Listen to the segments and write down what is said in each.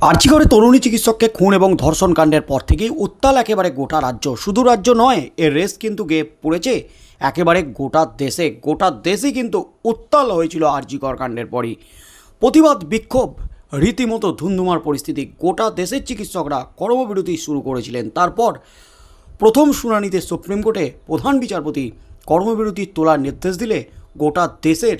আর্চিগড়ে তরুণী চিকিৎসককে খুন এবং ধর্ষণ কাণ্ডের পর থেকেই উত্তাল একেবারে গোটা রাজ্য। শুধু রাজ্য নয় এর রেস কিন্তু গিয়ে পড়েছে। একেবারে গোটা দেশে, গোটা দেশই কিন্তু উত্তাল হয়েছিল আর্জিকর কাণ্ডের পরই। প্রতিবাদ, বিক্ষোভ, রীতিমতো ধুন্ধুমার পরিস্থিতি। গোটা দেশের চিকিৎসকরা কর্মবিরতি শুরু করেছিলেন। তারপর প্রথম শুনানিতে সুপ্রিম কোর্টে প্রধান বিচারপতি কর্মবিরতি তোলার নির্দেশ দিলে গোটা দেশের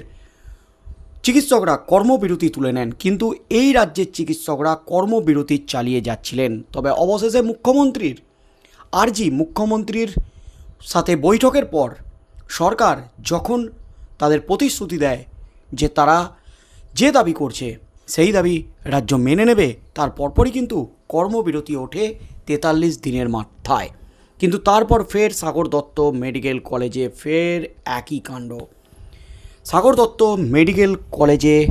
চিকিৎসকরা কর্মবিরতি তুলে নেন, কিন্তু এই রাজ্যের চিকিৎসকরা কর্মবিরতি চালিয়ে যাচ্ছিলেন। তবে অবশেষে মুখ্যমন্ত্রীর, আরজি মুখ্যমন্ত্রীর সাথে বৈঠকের পর সরকার যখন তাদের প্রতিশ্রুতি দেয় যে তারা যে দাবি করছে, সেই দাবি রাজ্য মেনে নেবে, তার পরপরই কিন্তু কর্মবিরতি ওঠে তেতাল্লিশ দিনের মাথায়। কিন্তু তারপর ফের সাগর দত্ত মেডিকেল কলেজে ফের একই কাণ্ড। সাগর দত্ত মেডিকেল কলেজে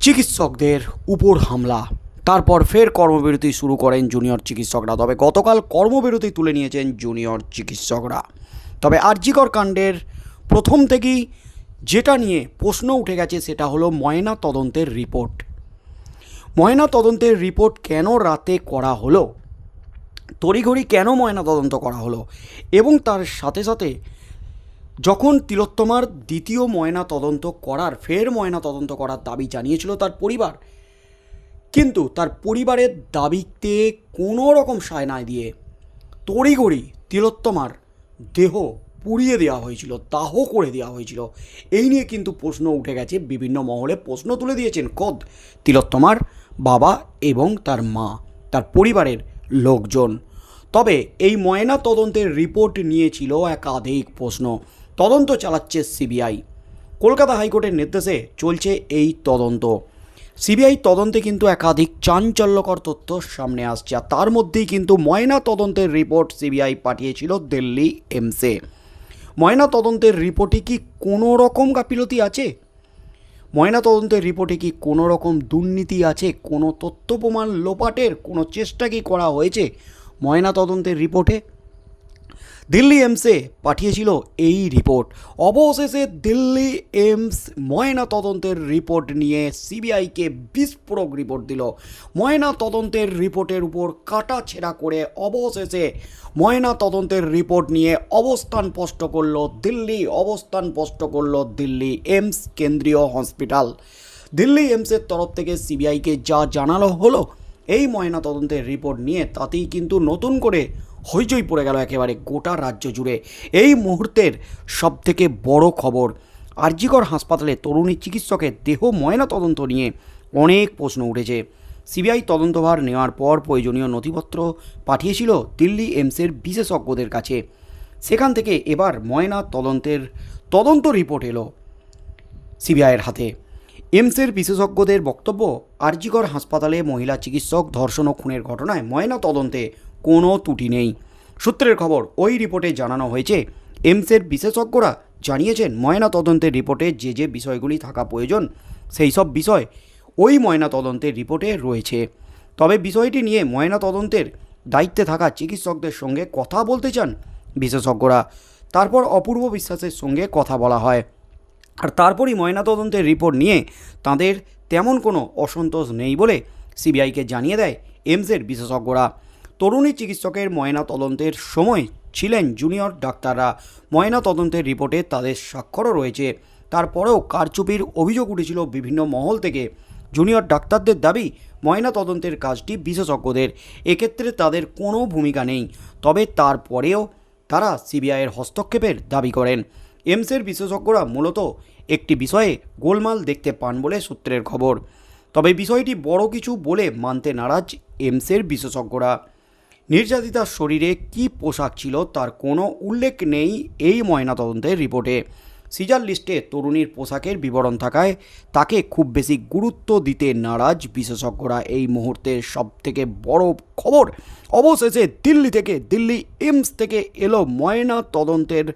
চিকিৎসকদের উপর হামলা। তারপর ফের কর্মবিরতি শুরু করেন জুনিয়র চিকিৎসকরা। তবে গতকাল কর্মবিরতি তুলে নিয়েছেন জুনিয়র চিকিৎসকরা। তবে আরজিকর কাণ্ডের প্রথম থেকেই যেটা নিয়ে প্রশ্ন উঠে গেছে সেটা হলো ময়না তদন্তের রিপোর্ট। ময়না তদন্তের রিপোর্ট কেন রাতে করা হলো? তড়িঘড়ি কেন ময়না তদন্ত করা হলো? এবং তার সাথে সাথে যখন তিলোত্তমার দ্বিতীয় ময়না তদন্ত করার, ফের ময়না তদন্ত করার দাবি জানিয়েছিল তার পরিবার, কিন্তু তার পরিবারের দাবিতে কোনো রকম সায় না দিয়ে তড়িঘড়ি তিলোত্তমার দেহ পুড়িয়ে দেওয়া হয়েছিল, দাহ করে দেওয়া হয়েছিল। এই নিয়ে কিন্তু প্রশ্ন উঠে গেছে, বিভিন্ন মহলে প্রশ্ন তুলে দিয়েছেন কদ তিলোত্তমার বাবা এবং তার মা, তার পরিবারের লোকজন। তবে এই ময়না তদন্তের রিপোর্ট নিয়েছিল একাধিক প্রশ্ন। তদন্ত চালাচ্ছে সিবিআই। কলকাতা হাইকোর্টের নির্দেশে চলছে এই তদন্ত। সিবিআই তদন্তে কিন্তু একাধিক চাঞ্চল্যকর তথ্য সামনে আসছে, আর তার মধ্যেই কিন্তু ময়না তদন্তের রিপোর্ট সিবিআই পাঠিয়েছিল দিল্লি এমসে। ময়না তদন্তের রিপোর্টে কি কোনো রকম গাফিলতি আছে? ময়না তদন্তের রিপোর্টে কি কোনো রকম দুর্নীতি আছে? কোনো তথ্য প্রমাণ লোপাটের কোনো চেষ্টা কি করা হয়েছে ময়না তদন্তের রিপোর্টে? দিল্লি এমসে পাঠিয়েছিল এই রিপোর্ট অবশেষে দিল্লি এমস ময়না তদন্তের রিপোর্ট নিয়ে সিবিআইকে বিস্ফোরক রিপোর্ট দিল। ময়না তদন্তের রিপোর্টের উপর কাটা ছেঁড়া করে অবশেষে ময়না তদন্তের রিপোর্ট নিয়ে অবস্থান স্পষ্ট করল দিল্লি, অবস্থান স্পষ্ট করল দিল্লি এমস কেন্দ্রীয় হসপিটাল দিল্লি এমসের তরফ থেকে সিবিআইকে যা জানালো হলো এই ময়না তদন্তের রিপোর্ট নিয়ে তাতেই কিন্তু নতুন করে হইচই পড়ে গেল একেবারে গোটা রাজ্য জুড়ে। এই মুহূর্তের সবথেকে বড় খবর, আরজিকর হাসপাতালে তরুণী চিকিৎসকের দেহ ময়না তদন্ত নিয়ে অনেক প্রশ্ন উঠেছে। সিবিআই তদন্তভার নেওয়ার পর প্রয়োজনীয় নথিপত্র পাঠিয়েছিল দিল্লি এমসের বিশেষজ্ঞদের কাছে। সেখান থেকে এবার ময়না তদন্তের তদন্ত রিপোর্ট এলো সিবিআইয়ের হাতে। এমসের বিশেষজ্ঞদের বক্তব্য, আরজিকর হাসপাতালে মহিলা চিকিৎসক ধর্ষণ ও খুনের ঘটনায় ময়না তদন্তে কোনো ত্রুটি নেই। সূত্রের খবর, ওই রিপোর্টে জানানো হয়েছে, এমসের বিশেষজ্ঞরা জানিয়েছেন, ময়না তদন্তের রিপোর্টে যে যে বিষয়গুলি থাকা প্রয়োজন, সেই সব বিষয় ওই ময়না তদন্তের রিপোর্টে রয়েছে। তবে বিষয়টি নিয়ে ময়না তদন্তের দায়িত্বে থাকা চিকিৎসকদের সঙ্গে কথা বলতে চান বিশেষজ্ঞরা। তারপর অপূর্ব বিশ্বাসের সঙ্গে কথা বলা হয়। আর তারপরই ময়নাতদন্তের রিপোর্ট নিয়ে তাদের তেমন কোনো অসন্তোষ নেই বলে সিবিআইকে জানিয়ে দেয় এমসের বিশেষজ্ঞরা। তরুণী চিকিৎসকের ময়না তদন্তের সময় ছিলেন জুনিয়র ডাক্তাররা। ময়না তদন্তের রিপোর্টে তাদের স্বাক্ষরও রয়েছে। তারপরেও কারচুপির অভিযোগ উঠেছিল বিভিন্ন মহল থেকে। জুনিয়র ডাক্তারদের দাবি ময়না তদন্তের কাজটি বিশেষজ্ঞদের। এক্ষেত্রে তাদের কোনো ভূমিকা নেই। তবে তারপরেও তারা সিবিআইয়ের হস্তক্ষেপের দাবি করেন। এমসের বিশেষজ্ঞরা মূলত একটি বিষয়ে গোলমাল দেখতে পান বলে সূত্রের খবর। তবে বিষয়টি বড় কিছু বলে মানতে নারাজ এমসের বিশেষজ্ঞরা। নির্যাতিতার শরীরে কি পোশাক ছিল তার কোনো উল্লেখ নেই এই ময়নাতদন্তের রিপোর্টে। সিজার লিস্টে তরুণীর পোশাকের বিবরণ থাকায় তাকে খুব বেশি গুরুত্ব দিতে নারাজ বিশেষজ্ঞরা। এই মুহূর্তের সবথেকে বড় খবর অবশেষে দিল্লি থেকে দিল্লি এমস থেকে এলো ময়না তদন্তের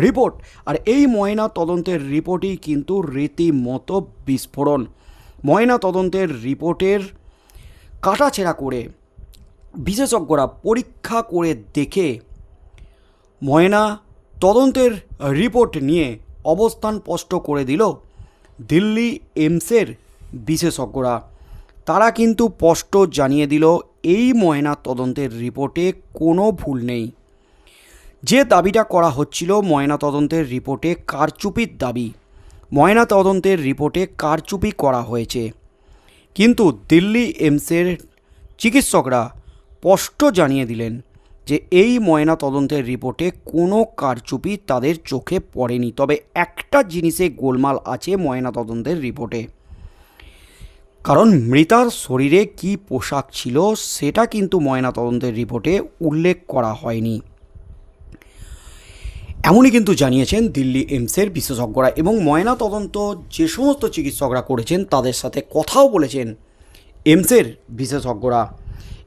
রিপোর্ট। আর এই ময়না তদন্তের রিপোর্টই কিন্তু রীতিমতো বিস্ফোরণ। ময়না তদন্তের রিপোর্টের কাটাছেঁড়া করে বিশেষজ্ঞরা পরীক্ষা করে দেখে ময়না তদন্তের রিপোর্ট নিয়ে অবস্থান স্পষ্ট করে দিল দিল্লি এমসের বিশেষজ্ঞরা। তারা কিন্তু স্পষ্ট জানিয়ে দিল, এই ময়না তদন্তের রিপোর্টে কোনো ভুল নেই। যে দাবিটা করা হচ্ছিল, ময়না তদন্তের রিপোর্টে কারচুপির দাবি। ময়না তদন্তের রিপোর্টে কারচুপি করা হয়েছে। কিন্তু দিল্লি এমসের চিকিৎসকরা স্পষ্ট জানিয়ে দিলেন যে এই ময়না তদন্তের রিপোর্টে কোনো কারচুপি তাদের চোখে পড়েনি। তবে একটা জিনিসে গোলমাল আছে ময়না তদন্তের রিপোর্টে। কারণ মৃতার শরীরে কি পোশাক ছিল সেটা কিন্তু ময়না তদন্তের রিপোর্টে উল্লেখ করা হয়নি। এমনই কিন্তু জানিয়েছেন দিল্লি এমসের বিশেষজ্ঞরা এবং ময়না তদন্ত যে সমস্ত চিকিৎসকরা করেছেন তাদের সাথে কথাও বলেছেন এমসের বিশেষজ্ঞরা।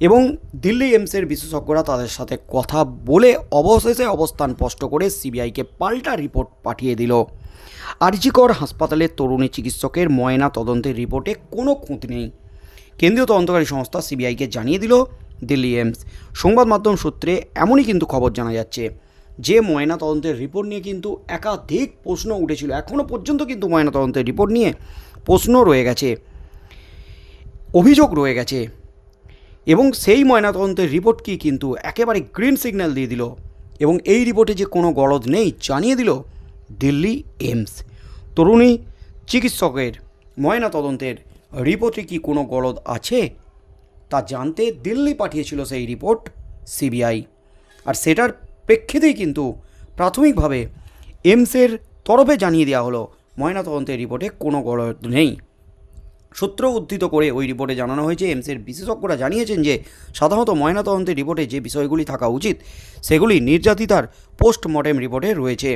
এবং দিল্লি এমসের বিশেষজ্ঞরা তাদের সাথে কথা বলে অবশেষে অবস্থান স্পষ্ট করে সিবিআইকে পাল্টা রিপোর্ট পাঠিয়ে দিল। আরজিকর হাসপাতালের তরুণী চিকিৎসকের ময়না তদন্তের রিপোর্টে কোনো খুঁত নেই। কেন্দ্রীয় তদন্তকারী সংস্থা সিবিআইকে জানিয়ে দিল, দিল্লি এমস সংবাদ মাধ্যম সূত্রে এমনই কিন্তু খবর জানা যাচ্ছে, যে ময়না তদন্তের রিপোর্ট নিয়ে কিন্তু একাধিক প্রশ্ন উঠেছিল। এখনও পর্যন্ত কিন্তু ময়না তদন্তের রিপোর্ট নিয়ে প্রশ্ন রয়ে গেছে, অভিযোগ রয়ে গেছে। এবং সেই ময়নাতদন্তের রিপোর্ট কি কিন্তু একেবারে গ্রিন সিগন্যাল দিয়ে দিল এবং এই রিপোর্টে যে কোনো গলদ নেই জানিয়ে দিল দিল্লি এইমস। তরুণী চিকিৎসকের ময়নাতদন্তের রিপোর্টে কি কোনো গলদ আছে? তা জানতে দিল্লি পাঠিয়েছিল সেই রিপোর্ট সিবিআই। আর সেটার প্রেক্ষিতেই কিন্তু প্রাথমিকভাবে এমসের তরফে জানিয়ে দেওয়া হলো, ময়নাতদন্তের রিপোর্টে কোনো গলদ নেই। সূত্র উদ্ধৃত করে ওই রিপোর্টে জানানো হয়েছে, এমসের বিশেষজ্ঞরা জানিয়েছেন যে সাধারণত ময়নাতদন্তের রিপোর্টে যে বিষয়গুলি থাকা উচিত, সেগুলি নির্যাতিতার পোস্টমর্টেম রিপোর্টে রয়েছে।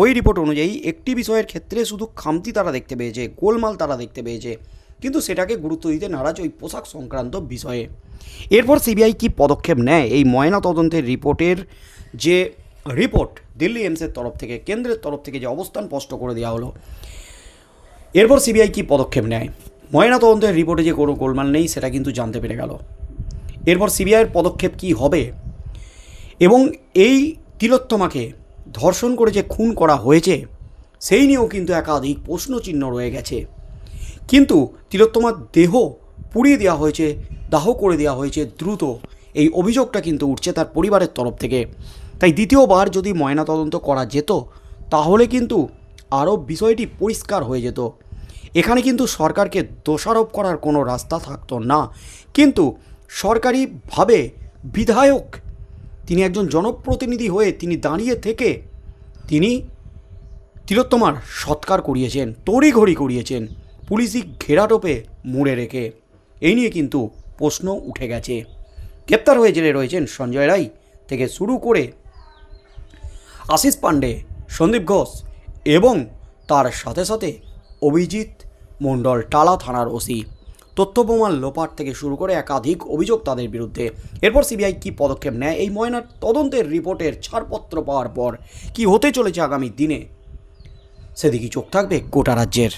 ওই রিপোর্ট অনুযায়ী একটি বিষয়ের ক্ষেত্রে শুধু খামতি তারা দেখতে পেয়েছে, গোলমাল তারা দেখতে পেয়েছে, কিন্তু সেটাকে গুরুত্ব দিতে নারাজ ওই পোশাক সংক্রান্ত বিষয়ে। এরপর সিবিআই কি পদক্ষেপ নেয়? এই ময়নাতদন্তের রিপোর্টের যে রিপোর্ট, দিল্লি এমসের তরফ থেকে, কেন্দ্রের তরফ থেকে যে অবস্থান স্পষ্ট করে দেওয়া হলো, এরপর সিবিআই কি পদক্ষেপ নেয়? ময়নাতদন্তের রিপোর্টে যে কোনো গোলমাল নেই, সেটা কিন্তু জানতে পেরে গেল। এরপর সিবিআইয়ের পদক্ষেপ কি হবে? এবং এই তিলোত্তমাকে ধর্ষণ করে যে খুন করা হয়েছে, সেই নিয়েও কিন্তু একাধিক প্রশ্নচিহ্ন রয়ে গেছে। কিন্তু তিলোত্তমার দেহ পুড়িয়ে দেওয়া হয়েছে, দাহ করে দেওয়া হয়েছে দ্রুত। এই অভিযোগটা কিন্তু উঠছে তার পরিবারের তরফ থেকে। তাই দ্বিতীয়বার যদি ময়নাতদন্ত করা যেত, তাহলে কিন্তু আরও বিষয়টি পরিষ্কার হয়ে যেত। এখানে কিন্তু সরকারকে দোষারোপ করার কোনো রাস্তা থাকতো না। কিন্তু সরকারিভাবে বিধায়ক, তিনি একজন জনপ্রতিনিধি হয়ে তিনি দাঁড়িয়ে থেকে তিনি তিলোত্তমার সৎকার করিয়েছেন, তড়িঘড়ি করিয়েছেন, পুলিশি ঘেরাটোপে মুড়ে রেখে। এই নিয়ে কিন্তু প্রশ্ন উঠে গেছে। গ্রেপ্তার হয়ে জেলে রয়েছেন সঞ্জয় রায় থেকে শুরু করে আশিস পাণ্ডে, সন্দীপ ঘোষ এবং তার সাথে সাথে অভিজিৎ মণ্ডল টালা থানার ওসি। তথ্যপ্রমাণ লোপাট থেকে শুরু করে একাধিক অভিযোগ তাদের বিরুদ্ধে। এরপর সিবিআই কী পদক্ষেপ নেয় এই ময়নার তদন্তের রিপোর্টের ছাড়পত্র পাওয়ার পর কি হতে চলেছে আগামী দিনে? সেদিকে চোখ থাকবে গোটা রাজ্যের।